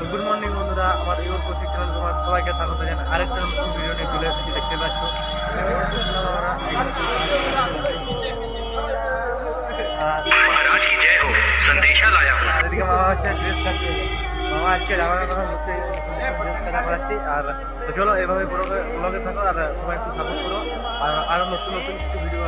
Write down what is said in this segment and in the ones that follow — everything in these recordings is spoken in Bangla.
গুড মর্নিং বন্ধুরা আমার ইউর কোচিং চ্যানেল তোমার সবাইকে স্বাগত জানাই আরেকটা নতুন ভিডিও নিয়ে চলে এসেছি দেখতে পাচ্ছ আর महाराज की जय हो संदेशा लाया हूँ আর এদিকে মামা আজকে জামার কথা ড্রেস কাটা করাচ্ছি আর তো চলো এভাবে পুরো ব্লগে থাকো আর সবাই একটু সাপোর্ট করো। আর আরও নতুন নতুন কিছু ভিডিও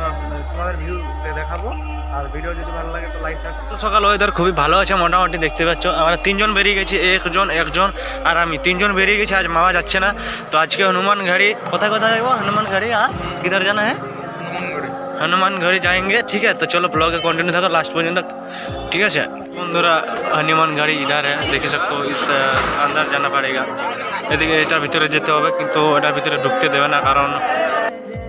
তোমাদের ভিউ দেখাবো। আর ভিডিও যদি ভালো লাগে তো লাইক তো সকাল ওয়েদার খুবই ভালো আছে মোটামুটি দেখতে পাচ্ছ। আমরা তিনজন বেরিয়ে গেছি একজন একজন আর আমি। তিনজন বেরিয়ে গেছি আজ মামা যাচ্ছে না। তো আজকে হনুমান গাড়ি কোথায় কোথায় যাব? হনুমান গাড়ি হ্যাঁ? কিধার জানা হ্যাঁ? हनुमान गढ़ी जाएंगे ठीक है तो चलो ब्लॉग कंटिन्यू था लास्ट पर्यंत ठीक है বন্ধুরা হনুমান গাড়ি ইধার হ্যাঁ দেখে सकते हो इस अंदर जाना पड़ेगा এদিকে এটার ভিতরে যেতে হবে কিন্তু এটার ভিতরে ঢুকতে দেবে না কারণ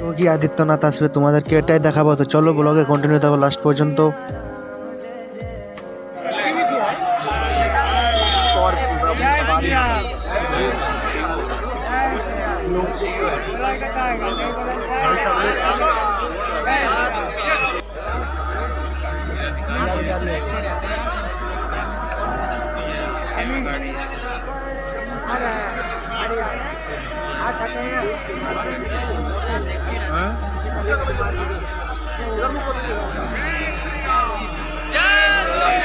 যোগী আদিত্যনাথ আসবে তোমাদেরকে এটাই দেখাবো তো চলো ব্লগে কন্টিনিউ থাকো লাস্ট পর্যন্ত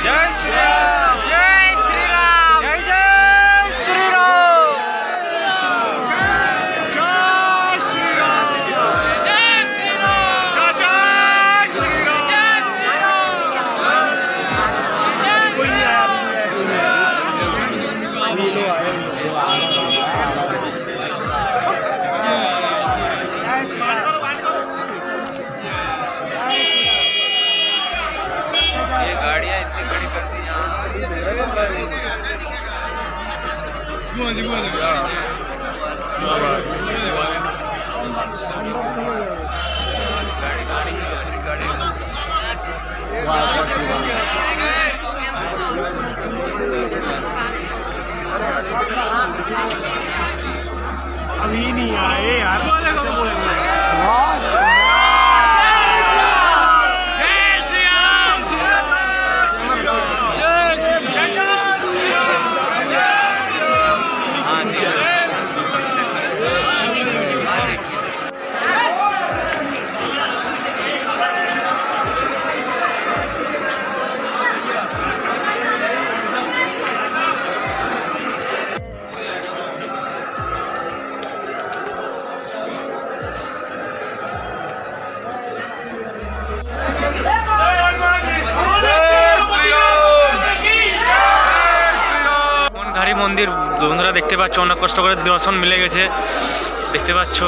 જય જય 自分は自分は。মন্দির, বন্ধুরা দেখতে পাচ্ছ, অনেক কষ্ট করে দর্শন মিলে গেছে। দেখতে পাচ্ছ।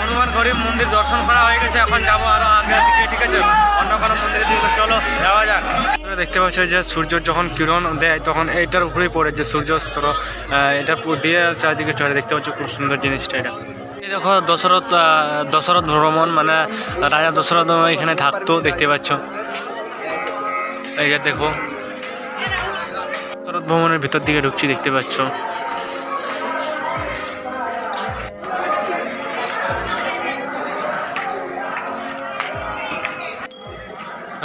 হনুমান গরিব মন্দির দর্শন করা হয়ে গেছে, এখন যাব আরও আগের দিকে, ঠিক আছে? অন্য কোনো মন্দিরের দিকে চলো, যাওয়া যাক। দেখতে পাচ্ছ যে সূর্য যখন কিরণ দেয়, তখন এইটার উপরেই পড়ে যে সূর্যাস্ত এটা দিয়ে চারিদিকে চড়ে, দেখতে পাচ্ছ খুব সুন্দর জিনিসটা এটা। দেখো, দশরথ দশরথ ভ্রমণ মানে রাজা দশরথ এখানে থাকতো, দেখতে পাচ্ছ। এই যে দেখো, দশরথ ভ্রমণের ভিতর দিকে ঢুকছি, দেখতে পাচ্ছ।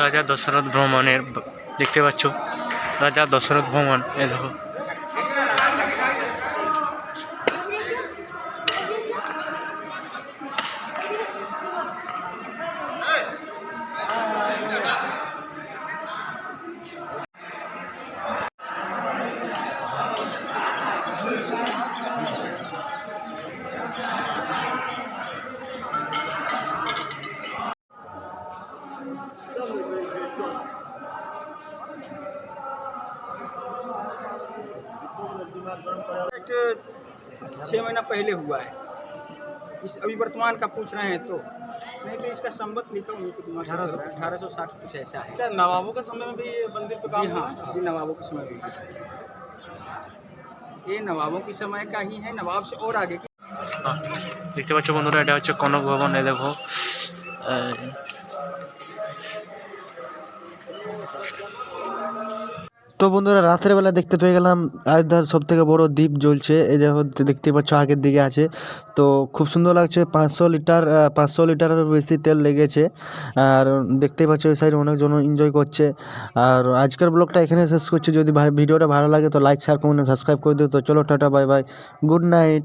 রাজা দশরথ ভ্রমণের, দেখতে পাচ্ছ। রাজা দশরথ ভ্রমণ এ দেখো। छः महीना पहले हुआ है इस अभी वर्तमान का पूछ रहे हैं तो नहीं तो इसका संबत लिखा उनके दिमाग से अठारह सौ साठ कुछ ऐसा है क्या नवाबों के समय में भी ये मंदिर पे जी हाँ जी नवाबों के समय भी ये नवाबों के समय का ही है नवाब से और आगे की আহ, দেখতে পাচ্ছ বন্ধুরা এটা হচ্ছে কনক ভবন এই দেখো তো বন্ধুরা, রাতের বেলা দেখতে পেয়ে গেলাম আয়োধ্যার সব থেকে বড় দ্বীপ জ্বলছে। এই যে দেখতে পাচ্ছ, আগের দিকে আছে। তো খুব সুন্দর লাগছে, পাঁচশো লিটার পাঁচশো লিটারের বেশি তেল লেগেছে। আর দেখতেই পাচ্ছ ওই সাইডে অনেকজন এনজয় করছে। আর আজকের ব্লগটা এখানে শেষ করছি। যদি ভিডিওটা ভালো লাগে তো লাইক শেয়ার কমেন্ট সাবস্ক্রাইব করে দিও। তো চলো, tata bye bye good night